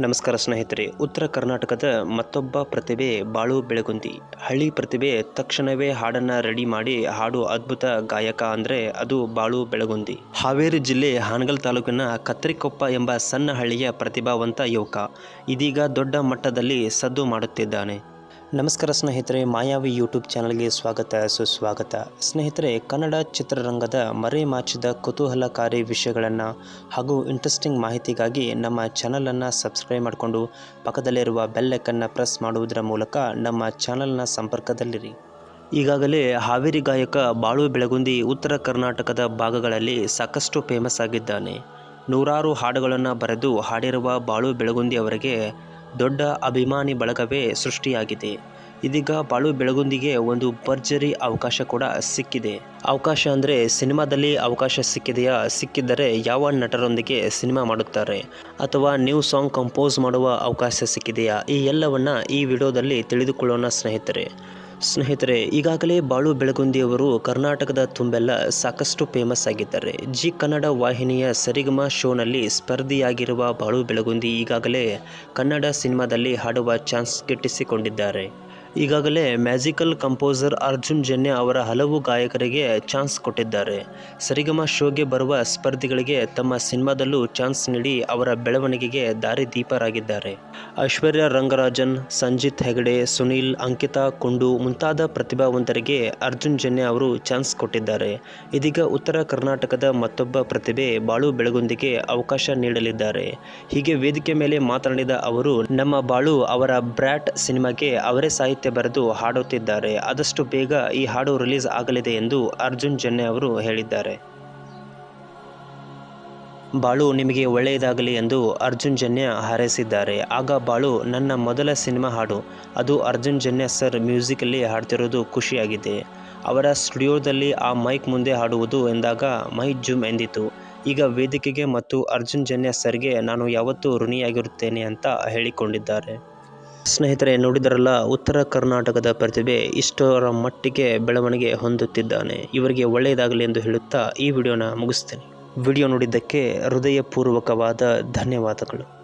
ನಮಸ್ಕಾರ ಸ್ನೇಹಿತರೆ. ಉತ್ತರ ಕರ್ನಾಟಕದ ಮತ್ತೊಬ್ಬ ಪ್ರತಿಭೆ ಬಾಳು ಬೆಳಗುಂದಿ. ಹಳ್ಳಿ ಪ್ರತಿಭೆ ತಕ್ಷಣವೇ ಹಾಡನ್ನ ರೆಡಿ ಮಾಡಿ ಹಾಡು ಅದ್ಭುತ ಗಾಯಕ ಅಂದ್ರೆ ಅದು ಬಾಳು ಬೆಳಗುಂದಿ. ಹಾವೇರಿ ಜಿಲ್ಲೆ ಹಾನಗಲ್ ತಾಲೂಕಿನ ಕತ್ತರಿಕೊಪ್ಪ ಎಂಬ ಸಣ್ಣ ಹಳ್ಳಿಯ ಪ್ರತಿಭಾವಂತ ಯುವಕ ಇದೀಗ ದೊಡ್ಡ ಮಟ್ಟದಲ್ಲಿ ಸದ್ದು ಮಾಡುತ್ತಿದ್ದಾನೆ. ನಮಸ್ಕಾರ ಸ್ನೇಹಿತರೆ, ಮಾಯಾವಿ ಯೂಟ್ಯೂಬ್ ಚಾನಲ್ಗೆ ಸ್ವಾಗತ, ಸುಸ್ವಾಗತ. ಸ್ನೇಹಿತರೆ, ಕನ್ನಡ ಚಿತ್ರರಂಗದ ಮರೆಮಾಚಿದ ಕುತೂಹಲಕಾರಿ ವಿಷಯಗಳನ್ನು ಹಾಗೂ ಇಂಟ್ರೆಸ್ಟಿಂಗ್ ಮಾಹಿತಿಗಾಗಿ ನಮ್ಮ ಚಾನಲನ್ನು ಸಬ್ಸ್ಕ್ರೈಬ್ ಮಾಡಿಕೊಂಡು ಪಕ್ಕದಲ್ಲಿರುವ ಬೆಲ್ಲೈಕನ್ನು ಪ್ರೆಸ್ ಮಾಡುವುದರ ಮೂಲಕ ನಮ್ಮ ಚಾನಲ್ನ ಸಂಪರ್ಕದಲ್ಲಿರಿ. ಈಗಾಗಲೇ ಹಾವೇರಿ ಗಾಯಕ ಬಾಳು ಬೆಳಗುಂದಿ ಉತ್ತರ ಕರ್ನಾಟಕದ ಭಾಗಗಳಲ್ಲಿ ಸಾಕಷ್ಟು ಫೇಮಸ್ ಆಗಿದ್ದಾನೆ. ನೂರಾರು ಹಾಡುಗಳನ್ನು ಬರೆದು ಹಾಡಿರುವ ಬಾಳು ಬೆಳಗುಂದಿ ಅವರಿಗೆ ದೊಡ್ಡ ಅಭಿಮಾನಿ ಬಳಗವೇ ಸೃಷ್ಟಿಯಾಗಿದೆ. ಇದೀಗ ಬಾಳು ಬೆಳಗುಂದಿಗೆ ಒಂದು ಭರ್ಜರಿ ಅವಕಾಶ ಕೂಡ ಸಿಕ್ಕಿದೆ. ಅವಕಾಶ ಅಂದರೆ ಸಿನಿಮಾದಲ್ಲಿ ಅವಕಾಶ ಸಿಕ್ಕಿದೆಯಾ? ಸಿಕ್ಕಿದ್ದರೆ ಯಾವ ನಟರೊಂದಿಗೆ ಸಿನಿಮಾ ಮಾಡುತ್ತಾರೆ? ಅಥವಾ ನ್ಯೂ ಸಾಂಗ್ ಕಂಪೋಸ್ ಮಾಡುವ ಅವಕಾಶ ಸಿಕ್ಕಿದೆಯಾ? ಈ ಎಲ್ಲವನ್ನು ಈ ವಿಡಿಯೋದಲ್ಲಿ ತಿಳಿದುಕೊಳ್ಳೋಣ ಸ್ನೇಹಿತರೆ. ಸ್ನೇಹಿತರೆ, ಈಗಾಗಲೇ ಬಾಳು ಬೆಳಗುಂದಿಯವರು ಕರ್ನಾಟಕದ ತುಂಬೆಲ್ಲ ಸಾಕಷ್ಟು ಫೇಮಸ್ ಆಗಿದ್ದಾರೆ. ಜಿ ಕನ್ನಡ ವಾಹಿನಿಯ ಸರಿಗಮ ಶೋನಲ್ಲಿ ಸ್ಪರ್ಧಿಯಾಗಿರುವ ಬಾಳು ಬೆಳಗುಂದಿ ಈಗಾಗಲೇ ಕನ್ನಡ ಸಿನಿಮಾದಲ್ಲಿ ಹಾಡುವ ಚಾನ್ಸ್ ಗಿಟ್ಟಿಸಿಕೊಂಡಿದ್ದಾರೆ. ಈಗಾಗಲೇ ಮ್ಯಾಜಿಕಲ್ ಕಂಪೋಸರ್ ಅರ್ಜುನ್ ಜನ್ಯ ಅವರ ಹಲವು ಗಾಯಕರಿಗೆ ಚಾನ್ಸ್ ಕೊಟ್ಟಿದ್ದಾರೆ. ಸರಿಗಮ ಶೋಗೆ ಬರುವ ಸ್ಪರ್ಧಿಗಳಿಗೆ ತಮ್ಮ ಸಿನಿಮಾದಲ್ಲೂ ಚಾನ್ಸ್ ನೀಡಿ ಅವರ ಬೆಳವಣಿಗೆಗೆ ದಾರಿದೀಪರಾಗಿದ್ದಾರೆ ಐಶ್ವರ್ಯ ರಂಗರಾಜನ್, ಸಂಜಿತ್ ಹೆಗಡೆ, ಸುನೀಲ್, ಅಂಕಿತಾ, ಕುಂಡು ಮುಂತಾದ ಪ್ರತಿಭಾವಂತರಿಗೆ ಅರ್ಜುನ್ ಜನ್ಯ ಅವರು ಚಾನ್ಸ್ ಕೊಟ್ಟಿದ್ದಾರೆ. ಇದೀಗ ಉತ್ತರ ಕರ್ನಾಟಕದ ಮತ್ತೊಬ್ಬ ಪ್ರತಿಭೆ ಬಾಳು ಬೆಳಗೊಂದಿಗೆ ಅವಕಾಶ ನೀಡಲಿದ್ದಾರೆ. ಹೀಗೆ ವೇದಿಕೆ ಮೇಲೆ ಮಾತನಾಡಿದ ಅವರು, ನಮ್ಮ ಬಾಳು ಅವರ ಬ್ರ್ಯಾಟ್ ಸಿನಿಮಾಗೆ ಅವರೇ ಸಾಹಿತ್ಯ ಬರೆದು ಹಾಡುತ್ತಿದ್ದಾರೆ. ಆದಷ್ಟು ಬೇಗ ಈ ಹಾಡು ರಿಲೀಸ್ ಆಗಲಿದೆ ಎಂದು ಅರ್ಜುನ್ ಜನ್ಯ ಅವರು ಹೇಳಿದ್ದಾರೆ. ಬಾಳು ನಿಮಗೆ ಒಳ್ಳೆಯದಾಗಲಿ ಎಂದು ಅರ್ಜುನ್ ಜನ್ಯ ಹಾರೈಸಿದ್ದಾರೆ. ಆಗ ಬಾಳು, ನನ್ನ ಮೊದಲ ಸಿನಿಮಾ ಹಾಡು. ಅದು ಅರ್ಜುನ್ ಜನ್ಯ ಸರ್ ಮ್ಯೂಸಿಕಲ್ಲಿ ಹಾಡ್ತಿರೋದು ಖುಷಿಯಾಗಿದೆ. ಅವರ ಸ್ಟುಡಿಯೋದಲ್ಲಿ ಆ ಮೈಕ್ ಮುಂದೆ ಹಾಡುವುದು ಎಂದಾಗ ಮೈ ಜುಮ್ ಎಂದಿತು. ಈಗ ವೇದಿಕೆಗೆ ಮತ್ತು ಅರ್ಜುನ್ ಜನ್ಯ ಸರ್ಗೆ ನಾನು ಯಾವತ್ತೂ ಋಣಿಯಾಗಿರುತ್ತೇನೆ ಅಂತ ಹೇಳಿಕೊಂಡಿದ್ದಾರೆ. ಸ್ನೇಹಿತರೆ, ನೋಡಿದರಲ್ಲ, ಉತ್ತರ ಕರ್ನಾಟಕದ ಪ್ರತಿಭೆ ಇಷ್ಟರ ಮಟ್ಟಿಗೆ ಬೆಳವಣಿಗೆ ಹೊಂದುತ್ತಿದ್ದಾನೆ. ಇವರಿಗೆ ಒಳ್ಳೆಯದಾಗಲಿ ಎಂದು ಹೇಳುತ್ತಾ ಈ ವಿಡಿಯೋನ ಮುಗಿಸ್ತೇನೆ ವಿಡಿಯೋ ನೋಡಿದ್ದಕ್ಕೆ ಹೃದಯಪೂರ್ವಕವಾದ ಧನ್ಯವಾದಗಳು.